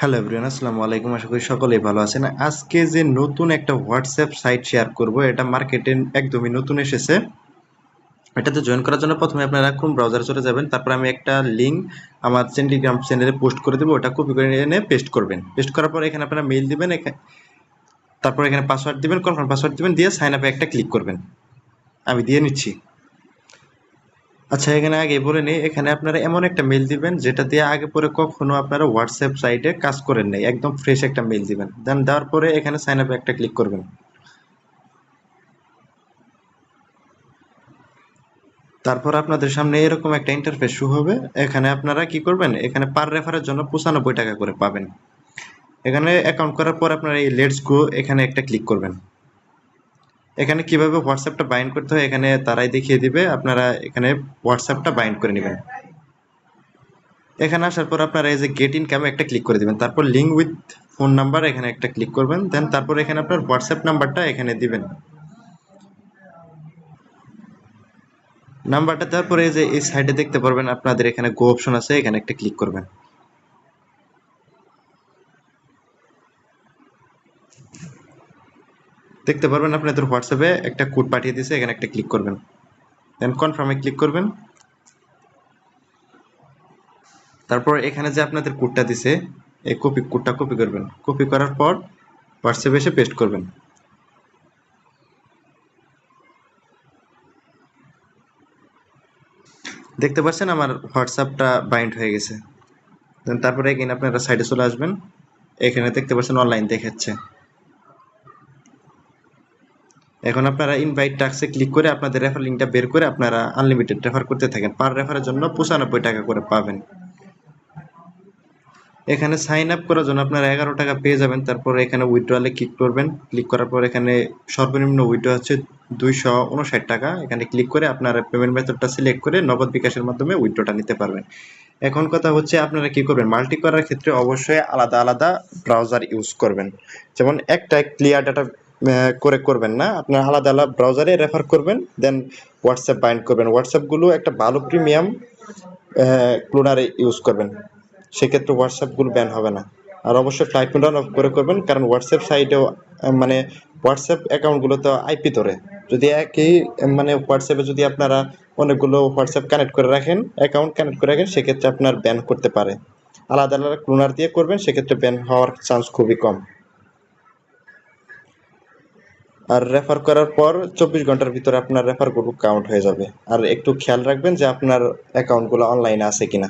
Hello everyone, আসসালামু আলাইকুম। আশা করি সকলেই ভালো আছেন। আজকে যে নতুন একটা হোয়াটসঅ্যাপ সাইট শেয়ার করব, এটা মার্কেটে একদমই নতুন এসেছে। এটাতে জয়েন করার জন্য প্রথমে আপনারা ক্রোম ব্রাউজার চলে যাবেন। তারপর আমি একটা লিঙ্ক আমার টেলিগ্রাম চ্যানেলে পোস্ট করে দেবো। ওটা কপি করে এনে পেস্ট করবেন। পেস্ট করার পর এখানে আপনারা মেইল দিবেন তারপর এখানে পাসওয়ার্ড দিবেন কনফার্ম পাসওয়ার্ড দিবেন, দিয়ে সাইন আপে একটা ক্লিক করবেন। আমি দিয়ে নিচ্ছি। আচ্ছা এখানে আগে বলে নিই। এখানে আপনারা এমন একটা মেল দিবেন, যেটা দিয়ে আগে পরে কখনো আপনারা হোয়াটসঅ্যাপ সাইটে কাজ করেন নাই। একদম ফ্রেশ একটা মেল দিবেন। দেন দেওয়ার পরে এখানে সাইন আপ একটা ক্লিক করবেন। তারপর আপনাদের সামনে এরকম একটা ইন্টারফেস শু হবে। এখানে আপনারা কি করবেন? এখানে পার রেফারের জন্য পঁচানব্বই টাকা করে পাবেন। এখানে অ্যাকাউন্ট করার পর আপনারা এই লেটস গো এখানে একটা ক্লিক করবেন। এখানে কীভাবে হোয়াটসঅ্যাপটা বাইন্ড করতে হয় এখানে তারাই দেখিয়ে দিবে। আপনারা এখানে হোয়াটসঅ্যাপটা বাইন্ড করে নেবেন। এখানে আসার পর আপনারা এই যে গেট ইন ইনকামে একটা ক্লিক করে দেবেন। তারপর লিঙ্ক উইথ ফোন নাম্বার এখানে একটা ক্লিক করবেন। দেন তারপর এখানে আপনার হোয়াটসঅ্যাপ নাম্বারটা এখানে দিবেন। নাম্বারটা তারপরে এই যে এই সাইডে দেখতে পারবেন আপনাদের এখানে গো অপশন আছে, এখানে একটা ক্লিক করবেন। দেখতে পারবেন আপনাদের হোয়াটসঅ্যাপে একটা কোড পাঠিয়ে দিয়েছে, এখানে একটা ক্লিক করবেন। দেন কনফার্মে ক্লিক করবেন। তারপর এখানে যে আপনাদের কোডটা দিছে, এই কপি কোডটা কপি করবেন। কপি করার পর হোয়াটসঅ্যাপে এসে পেস্ট করবেন। দেখতে পাচ্ছেন আমার হোয়াটসঅ্যাপটা বাইন্ড হয়ে গেছে। দেন তারপরে এখানে আপনারা সাইডে চলে আসবেন। এখানে দেখতে পাচ্ছেন অনলাইন দেখাচ্ছে। এখন আপনারা ইনভাইট টাক্সে ক্লিক করে আপনাদের রেফার লিঙ্কটা বের করে আপনারা আনলিমিটেড রেফার করতে থাকেন। পার রেফারের জন্য পঁচানব্বই টাকা করে পাবেন। এখানে সাইন আপ করার জন্য আপনারা এগারো টাকা পেয়ে যাবেন, তারপর এখানে উইথড্রলে ক্লিক করবেন। ক্লিক করার পর এখানে সর্বনিম্ন উইথড্র হচ্ছে দুইশো উনষাট টাকা। এখানে ক্লিক করে আপনারা পেমেন্ট মেথডটা সিলেক্ট করে নগদ বিকাশের মাধ্যমে উইথড্রটা নিতে পারবেন। এখন কথা হচ্ছে আপনারা কি করবেন? মাল্টি করার ক্ষেত্রে অবশ্যই আলাদা আলাদা ব্রাউজার ইউজ করবেন। যেমন একটা ক্লিয়ার ডাটা করে করবেন না। আপনার আলাদা আলাদা ব্রাউজারে রেফার করবেন দেন হোয়াটসঅ্যাপ বাইন্ড করবেন। হোয়াটসঅ্যাপগুলো একটা ভালো প্রিমিয়াম ক্লোনারে ইউজ করবেন। সেক্ষেত্রে হোয়াটসঅ্যাপগুলো ব্যান হবে না। আর অবশ্যই ফ্লাইট মোড অফ করে করবেন, কারণ হোয়াটসঅ্যাপ সাইটেও মানে হোয়াটসঅ্যাপ অ্যাকাউন্টগুলো তো আইপি ধরে। যদি একই মানে হোয়াটসঅ্যাপে যদি আপনারা অনেকগুলো হোয়াটসঅ্যাপ কানেক্ট করে রাখেন অ্যাকাউন্ট কানেক্ট করে রাখেন, সেক্ষেত্রে আপনার ব্যান করতে পারে। আলাদা আলাদা ক্লোনার দিয়ে করবেন, সেক্ষেত্রে ব্যান হওয়ার চান্স খুবই কম। আর রেফার করার পর চব্বিশ ঘণ্টার ভিতরে আপনার রেফার গ্রুপ কাউন্ট হয়ে যাবে। আর একটু খেয়াল রাখবেন যে আপনার অ্যাকাউন্টগুলো অনলাইনে আছে কিনা।